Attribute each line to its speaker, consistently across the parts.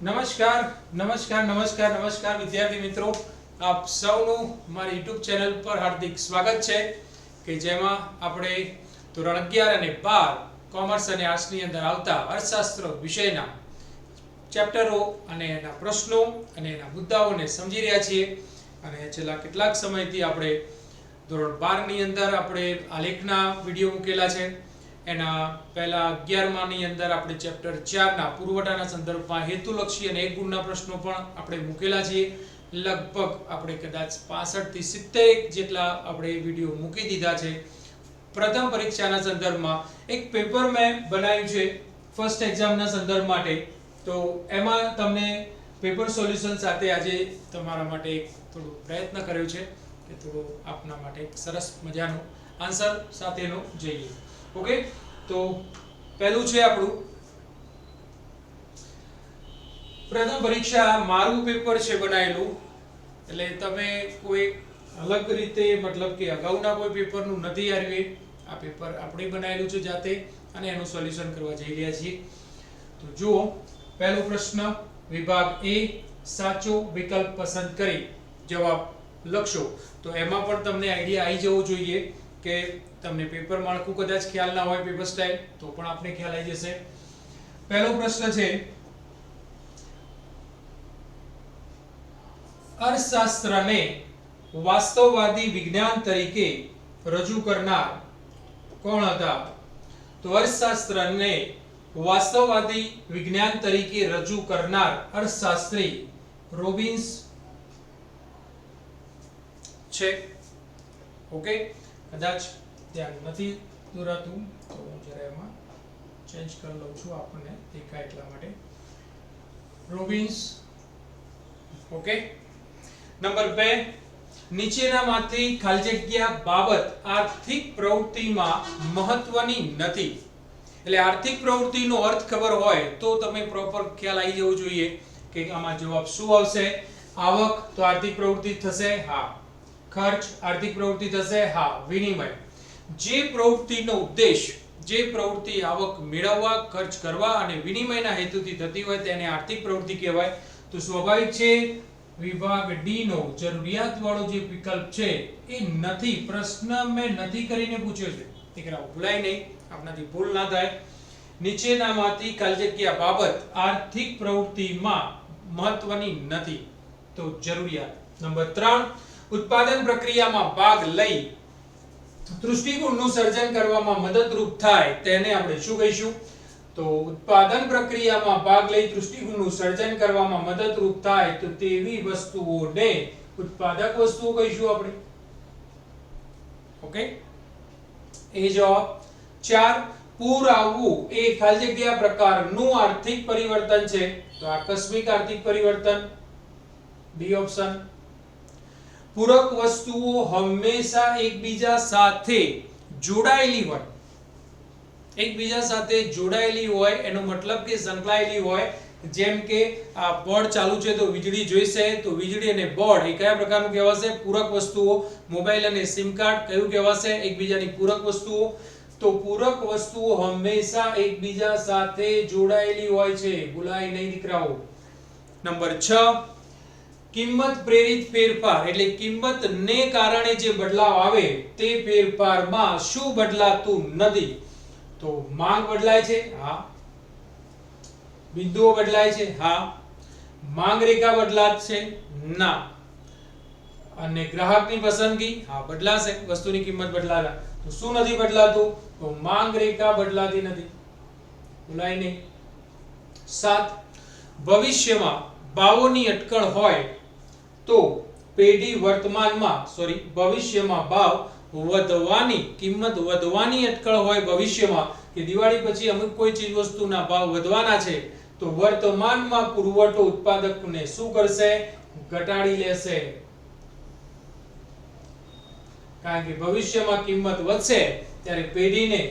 Speaker 1: નમસ્કાર નમસ્કાર નમસ્કાર નમસ્કાર વિદ્યાર્થી મિત્રો. આપ સૌનું મારી યુટ્યુબ ચેનલ પર હાર્દિક સ્વાગત છે કે જેમાં આપણે ધોરણ અગિયાર અને બાર કોમર્સ અને આર્ટ્સની અંદર આવતા અર્થશાસ્ત્ર વિષયના ચેપ્ટરો અને એના પ્રશ્નો અને એના મુદ્દાઓને સમજી રહ્યા છીએ. અને છેલ્લા કેટલાક સમયથી આપણે ધોરણ બારની અંદર આપણે આલેખના વીડિયો મૂકેલા છે. એના પહેલા અગિયારમાની અંદર આપણે ચેપ્ટર ચારના પુરવઠાના સંદર્ભમાં હેતુલક્ષી અને એક ગુણના પ્રશ્નો પણ આપણે મૂકેલા છીએ. લગભગ આપણે કદાચ 65 થી 70 જેટલા આપણે વીડિયો મૂકી દીધા છે. પ્રથમ પરીક્ષાના સંદર્ભમાં એક પેપર મેં બનાવ્યું છે ફર્સ્ટ એક્ઝામના સંદર્ભ માટે. તો એમાં તમને પેપર સોલ્યુશન સાથે આજે તમારા માટે એક થોડો પ્રયત્ન કર્યો છે કે થોડો આપના માટે એક સરસ મજાનો આન્સર સાથેનો જઈએ. ઓકે તો પહેલું છે આપણું. પ્રથમ પરીક્ષા મારું પેપર છે બનાવેલું. એટલે તમે કોઈ અલગ રીતે, મતલબ કે અગાઉના કોઈ પેપરનું નથી આવ્યું આ પેપર આપણે બનાવેલું છે જાતે અને એનું સોલ્યુશન કરવા જઈ રહ્યા છીએ. તો જુઓ, પહેલો પ્રશ્ન, વિભાગ એ સાચો વિકલ્પ પસંદ કરી. જવાબ લખશો. તો એમાં પણ તમને આઈડિયા આવી જવો જોઈએ. કે તમને પેપર માળખું કદાચ ખ્યાલ ના હોય પેપર સ્ટાઇલ તો પણ આપને ખ્યાલ આવી જશે. પહેલો પ્રશ્ન છે, અર્થશાસ્ત્રને વાસ્તવવાદી વિજ્ઞાન તરીકે રજૂ કરનાર કોણ હતા? તો અર્થશાસ્ત્રને વાસ્તવવાદી વિજ્ઞાન તરીકે રજૂ કરનાર અર્થશાસ્ત્રી રોબિન્સ છે. ઓકે? કદાચ ધ્યાન નથી દોરાતું, તો હું જરા એમાં ચેન્જ કરી લઉં છું આપણને દેખાય એટલા માટે. રોબિન્સ ઓકે નંબર બે, નીચેનામાંથી ખાલી જગ્યા બાબત આર્થિક પ્રવૃત્તિમાં મહત્વની નથી. એટલે આર્થિક પ્રવૃત્તિનો અર્થ ખબર હોય તો તમે પ્રોપર ખ્યાલ આવી જવો જોઈએ કે આમાં જવાબ શું આવશે? આવક તો આર્થિક પ્રવૃત્તિ થશે? હા. ખર્ચ, આર્થિક પ્રવૃત્તિ થશે, હા, વિનિમય. જે પ્રવૃત્તિનો ઉદ્દેશ, જે પ્રવૃત્તિ આવક મેળવવા, ખર્ચ કરવા અને વિનિમયના હેતુથી થતી હોય તેને આર્થિક પ્રવૃત્તિ કહેવાય. તો સ્વાભાવિક છે, વિભાગ ડી નો જરૂરિયાત વાળો જે વિકલ્પ છે, એ નથી. પ્રશ્ન મેં નથી કરીને પૂછ્યો છે. દીકરા ભૂલાય નહીં. આપનાથી ભૂલ ના થાય. નીચેનામાંથી કાલજગ્યા જગ્યા બાબત આર્થિક પ્રવૃત્તિમાં મહત્વની નથી. તો જરૂરિયાત. નંબર ત્રણ ઉત્પાદન પ્રક્રિયામાં ભાગ લઈ દૃષ્ટિકોણનું સર્જન કરવામાં મદદરૂપ થાય તેને આપણે શું કહીશું? તો ઉત્પાદન પ્રક્રિયામાં ભાગ લઈ દૃષ્ટિકોણનું સર્જન કરવામાં મદદરૂપ થાય તો તેવી વસ્તુઓને ઉત્પાદક વસ્તુઓ કહીશું આપણે. ઓકે એ જવાબ. ચાર, પૂર આવવું એ ખાલી જગ્યા પ્રકારનું આર્થિક પરિવર્તન છે. તો આકસ્મિક આર્થિક પરિવર્તન. B option. પૂરક વસ્તુઓ હંમેશા એકબીજા સાથે જોડાયેલી હોય. એકબીજા સાથે જોડાયેલી હોય, એનો મતલબ કે સંકળાયેલી હોય. જેમ કે આ બોર્ડ ચાલુ છે તો વીજળી જોઈશે, તો વીજળી અને બોર્ડ એ કયા પ્રકારનું કહેવાશે? પૂરક વસ્તુઓ, મોબાઈલ અને સિમ કાર્ડ કયું કહેવાશે? એકબીજાની પૂરક વસ્તુઓ. તો પૂરક વસ્તુઓ હંમેશા એકબીજા સાથે જોડાયેલી હોય છે. ભૂલાય નહીં, દીકરાઓ. નંબર 6 કિંમત પ્રેરિત ફેરફાર એટલે કિંમત ને કારણે જે બદલાવ આવે તે ફેરફારમાં શું બદલાતું નથી. તો માંગ બદલાય છે, હા. બિંદુઓ બદલાય છે, હા. માંગ રેખા બદલાશે, ના. અને ગ્રાહકની પસંદગી, હા, બદલાશે, વસ્તુની કિંમત બદલાતા તો શું નથી બદલાતું? તો માંગ રેખા બદલાતી નથી. બોલાય નહીં. સાત. ભવિષ્યમાં ભાવોની અટકળ હોય તો પેઢી વર્તમાનમાં સોરી ભવિષ્યમાં ભાવ વધવાની, કિંમત વધવાની અટકળ હોય ભવિષ્યમાં, કે દિવાળી પછી અમુક કોઈ ચીજ વસ્તુના ભાવ વધવાના છે, તો વર્તમાનમાં પુરવઠો ઉત્પાદકને શું કરશે? ઘટાડી લેશે. કારણ કે ભવિષ્યમાં કિંમત વધશે, ત્યારે પેઢીને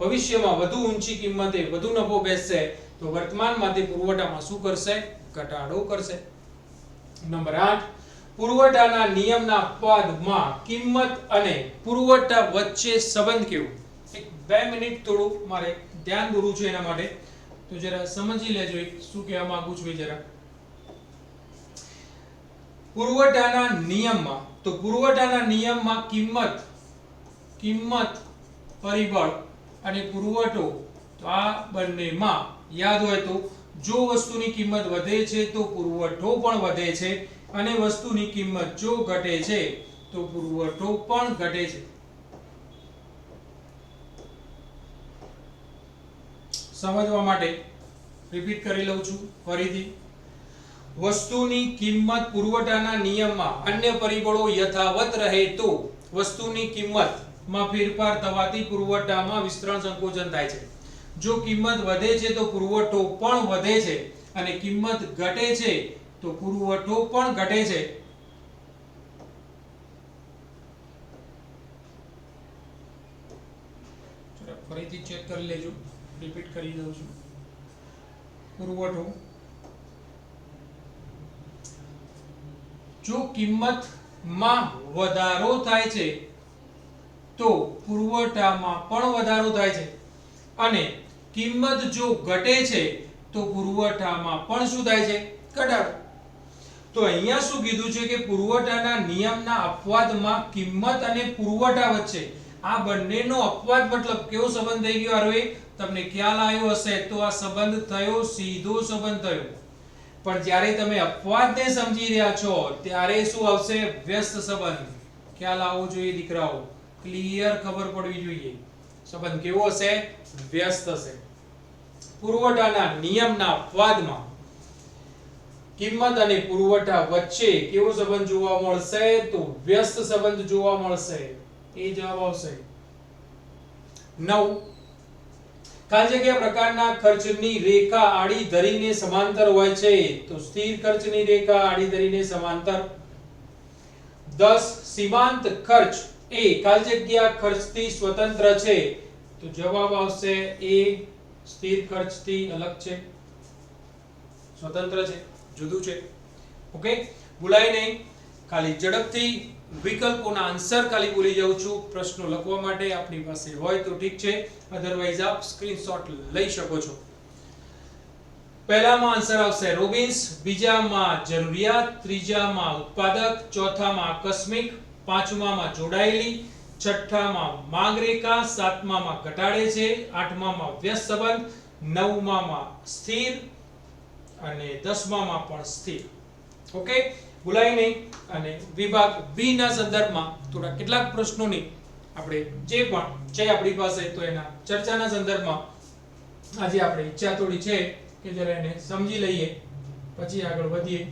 Speaker 1: ભવિષ્યમાં વધુ ઊંચી કિંમતે વધુ નફો બેસશે, તો વર્તમાનમાંથી પુરવઠામાં શું કરશે? ઘટાડો કરશે. નંબર 8 પુરવઠાના નિયમના પદમાં કિંમત અને પુરવઠા વચ્ચે સંબંધ કેવો? એક બે મિનિટ થોડું મારે ધ્યાન દોરવું છે એના માટે. તો જરા સમજી લેજો શું કહેવા માંગુ છું જરા. પુરવઠાના નિયમમાં, તો પુરવઠાના નિયમમાં કિંમત કિંમત, પરિબળ અને પુરવઠો, તો આ બંનેમાં યાદ હોય તો જો વસ્તુની કિંમત વધે છે, તો પુરવઠો પણ વધે છે. અને વસ્તુની કિંમત જો ઘટે છે, તો પુરવઠો પણ ઘટે છે. સમજવા માટે રિપીટ કરી લઉં છું ફરીથી. વસ્તુની કિંમત પુરવઠાના નિયમમાં અન્ય પરિબળો યથાવત રહે તો વસ્તુની કિંમતમાં ફેરફાર થવાથી પુરવઠામાં વિસ્તરણ સંકોચન થાય છે. જો કિંમત વધે છે તો પુરવઠો પણ વધે છે અને કિંમત ઘટે છે તો પુરવઠો પણ ઘટે છે. ફરીથી ચેક કરી લેજો. રિપીટ કરી દઉં છું. પુરવઠો. જો કિંમતમાં વધારો થાય છે તો પુરવઠામાં પણ વધારો થાય છે. અને કિંમત જો ઘટે છે, તો પુરવઠામાં પણ શું થાય છે. ઘટાડો તો અહીંયા શું કીધું છે કે પુરવઠાના નિયમના અપવાદમાં કિંમત અને પુરવઠા વચ્ચે આ બંનેનો અપવાદ મતલબ કેવો સંબંધ થઈ ગયો? અરવે તમને ખ્યાલ આવ્યો હશે તો આ સંબંધ થયો, સીધો સંબંધ થયો. પણ જ્યારે તમે અપવાદને સમજી રહ્યા છો, ત્યારે શું આવશે? વ્યસ્ત સંબંધ. ખ્યાલ આવવો જોઈએ દીકરાઓ. ક્લિયર ખબર પડવી જોઈએ. સંબંધ કેવો હશે વ્યસ્ત હશે પુરવઠાના નિયમના અપવાદમાં કિંમત અને પુરવઠા વચ્ચે કેવો સંબંધ જોવા મળશે? તો વ્યસ્ત સંબંધ જોવા મળશે. એ જવાબ આવશે. નવ. ખાલી જગ્યા પ્રકારના ખર્ચની રેખા આડી ધરીને સમાંતર હોય છે. તો સ્થિર ખર્ચની રેખા આડી ધરીને સમાંતર. 10 સીમાંત ખર્ચ એ ખાલી જગ્યા ખર્ચથી સ્વતંત્ર છે, તો જવાબ આવશે એ સ્થિર ખર્ચથી અલગ છે. સ્વતંત્ર છે, જુદું છે. ઓકે? ભૂલાય નહીં. ખાલી ઝડપથી વિકલ્પોના આન્સર ખાલી ભૂલી જાઉં છું. પ્રશ્નો લખવા માટે આપણી પાસે હોય તો ઠીક છે. અધરવાઇઝ આપ સ્ક્રીનશોટ લઈ શકો છો. પહેલામાં આન્સર આવશે રોબિન્સ, બીજામાં જરૂરિયાત, ત્રીજામાં ઉત્પાદક, ચોથામાં આકસ્મિક પાંચમામાં જોડાયેલી, છઠ્ઠામાં માંગરેખા સાતમામાં ઘટાડે છે, આઠમામાં વ્યસ્ત સંબંધ, નવમામાં સ્થિર અને દસમામાં પણ સ્થિર. ઓકે? ભૂલાય નહીં. અને વિભાગ બી ના સંદર્ભમાં થોડા કેટલાક પ્રશ્નોની આપણે જે પણ છે આપણી પાસે, તો એના ચર્ચાના સંદર્ભમાં આજે આપણે ઈચ્છા થોડી છે કે જરા એને સમજી લઈએ. પછી આગળ વધીએ.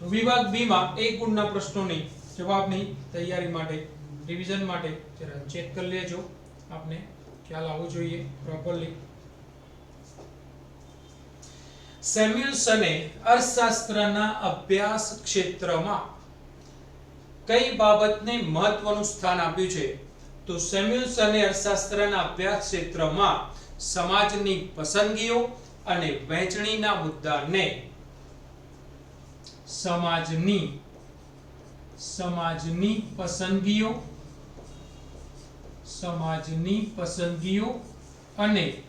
Speaker 1: તો વિભાગ બી માં એક ગુણના પ્રશ્નોની જવાબની તૈયારી માટે રિવિઝન માટે જરા ચેક કરી લેજો. આપને ખ્યાલ આવવો જોઈએ પ્રોપરલી સેમ્યુલસને અર્થશાસ્ત્રના અભ્યાસ ક્ષેત્રમાં કઈ બાબતને મહત્વનું સ્થાન આપ્યું છે? તો સેમ્યુલસને અર્થશાસ્ત્રના અભ્યાસ ક્ષેત્રમાં સમાજની પસંદગીઓ અને વહેંચણીના મુદ્દાને સમાજની સમાજની પસંદગીઓ સમાજની પસંદગીઓ અને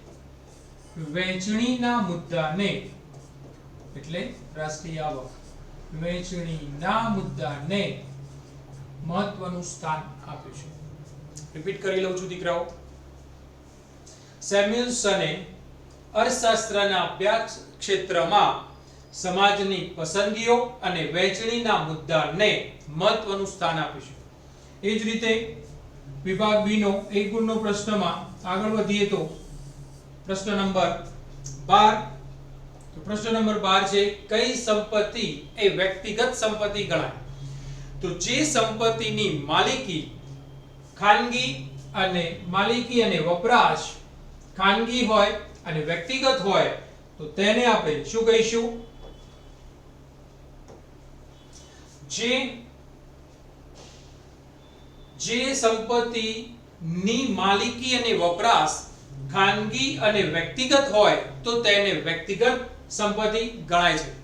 Speaker 1: વેચણીના મુદ્દાને, એટલે રાષ્ટ્રીય આવક, વહેંચણીના મુદ્દાને મહત્વનું સ્થાન આપ્યું છે. રિપીટ કરી લઉં છું, દીકરાઓ. સેમ્યુલ્સને અર્થશાસ્ત્રના અભ્યાસ ક્ષેત્રમાં સમાજની પસંદગીઓ અને વહેંચણીના મુદ્દાને મહત્વનું સ્થાન આપીશું. એ જ રીતે વિભાગ બી નો એક ગુણનો પ્રશ્નમાં આગળ વધીએ તો પ્રશ્ન નંબર બાર. પ્રશ્ન નંબર બાર છે, કઈ સંપત્તિ એ વ્યક્તિગત સંપત્તિ ગણાય? તો જે સંપત્તિની માલિકી ખાનગી અને માલિકી અને વપરાશ ખાનગી હોય અને વ્યક્તિગત હોય, તો તેને આપણે શું કહીશું? જે જે સંપત્તિની માલિકી અને વપરાશ ખાનગી અને વ્યક્તિગત હોય તો તેને વ્યક્તિગત સંપત્તિ ગણાય છે.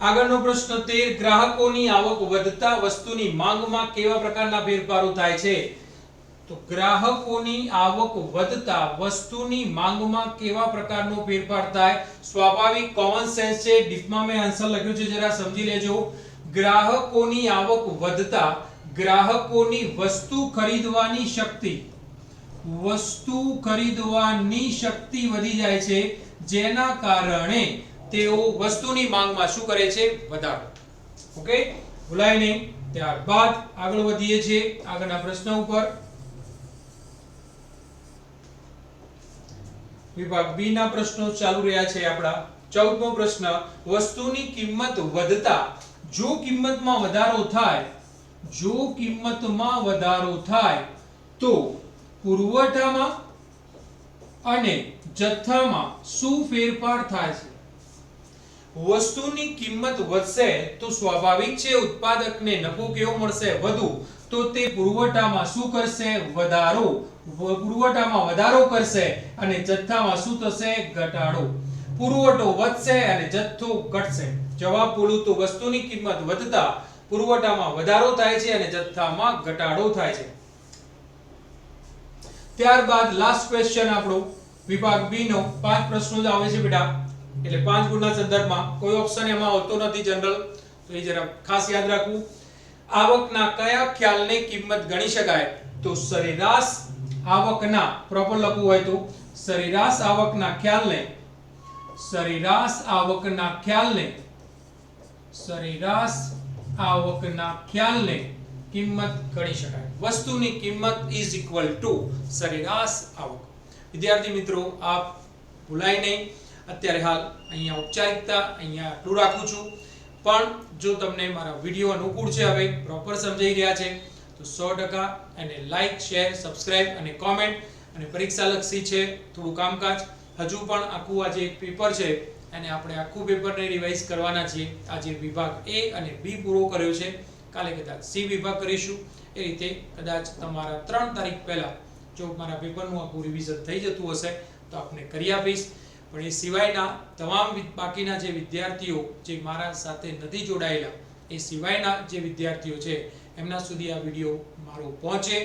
Speaker 1: આગળનો પ્રશ્ન 13 ગ્રાહકોની આવક વધતા વસ્તુની માંગમાં કેવા પ્રકારના ફેરફારો થાય છે? તો ગ્રાહકોની આવક વધતા વસ્તુની માંગમાં કેવા પ્રકારનો ફેરફાર થાય? સ્વાભાવિક કોમન સેન્સ છે. ડીપમાં મેં આન્સર લખ્યું છે, જરા સમજી લેજો. ગ્રાહકોની આવક વધતા ગ્રાહકોની વસ્તુ ખરીદવાની શક્તિ. વસ્તુ ખરીદવાની શક્તિ વધી જાય છે, જેના કારણે તેઓ વસ્તુની માંગમાં શું કરે છે? વધારો. ઓકે? ભૂલાય નહીં ત્યારબાદ આગળ વધીએ છીએ આગળના પ્રશ્ન ઉપર. વિભાગ બી ના પ્રશ્નો ચાલુ રહ્યા છે આપણા. ચૌદમો પ્રશ્ન, વસ્તુની કિંમત વધતા જો કિંમતમાં વધારો થાય, જો કિંમતમાં વધારો થાય, તો પુરવઠામાં અને જથ્થામાં શું ફેરફાર થાય છે? વસ્તુની કિંમત વધશે તો સ્વાભાવિક છે ઉત્પાદકને નફો કેવો મળશે વધુ, તો તે પુરવઠામાં શું કરશે? વધારો પુરવઠામાં વધારો કરશે અને જથ્થામાં શું થશે? ઘટાડો. પુરવઠો વધશે અને જથ્થો ઘટશે. જવાબ બોલું તો વસ્તુની કિંમત વધતા પુરવઠામાં વધારો થાય છે અને જથ્થામાં ઘટાડો થાય છે. ત્યારબાદ લાસ્ટ ક્વેશ્ચન આપણો. વિભાગ બી નો પાંચ પ્રશ્નો જ આવે છે બેટા. એટલે પાંચ ગુણના સંદર્ભમાં કોઈ ઓપ્શન એમાં આવતો નથી જનરલ તો એ જરા ખાસ યાદ રાખવું. આવકના કયા ખ્યાલને કિંમત ગણી શકાય? તો સરેરાશ આવકના પ્રોપર લખવું હોય તો. સરેરાશ આવકના ખ્યાલને સરેરાશ આવકના ખ્યાલને, સરેરાશ આવકના ખ્યાલને કિંમત ગણી શકાય. વસ્તુની કિંમત ઇઝ ઇક્વલ ટુ સરેરાશ આવક. વિદ્યાર્થી મિત્રો, આપ ભૂલાય નહીં. અત્યારે હાલ અહીંયા ઔપચારિકતા અહીંયા આટલું રાખું છું. પણ જો તમને મારા વીડિયો અનુકૂળ છે, હવે પ્રોપર સમજાઈ રહ્યા છે, તો સો ટકા એને લાઈક શેર સબસ્ક્રાઇબ અને કોમેન્ટ અને પરીક્ષા લક્ષી છે થોડું કામકાજ. હજુ પણ આખું આ જે પેપર છે, એને આપણે આખું પેપરને રિવાઇઝ કરવાના છીએ. આજે વિભાગ એ અને બી પૂરો કર્યો છે. કાલે કદાચ સી વિભાગ કરીશું. એ રીતે કદાચ તમારા ત્રણ તારીખ પહેલાં જો મારા પેપરનું આખું રિવિઝન થઈ જતું હશે, તો આપને કરી આપીશ. પણ એ સિવાયના તમામ બાકીના જે વિદ્યાર્થીઓ જે મારા સાથે નથી જોડાયેલા, એ સિવાયના જે વિદ્યાર્થીઓ છે, એમના સુધી આ વીડિયો મારો પહોંચે.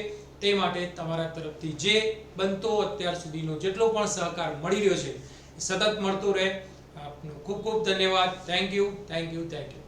Speaker 1: તે માટે તમારા તરફથી જે બનતો અત્યાર સુધીનો જેટલો પણ સહકાર મળી રહ્યો છે સતત મળતો રહે. આપનો ખૂબ ખૂબ ધન્યવાદ. Thank you thank you thank you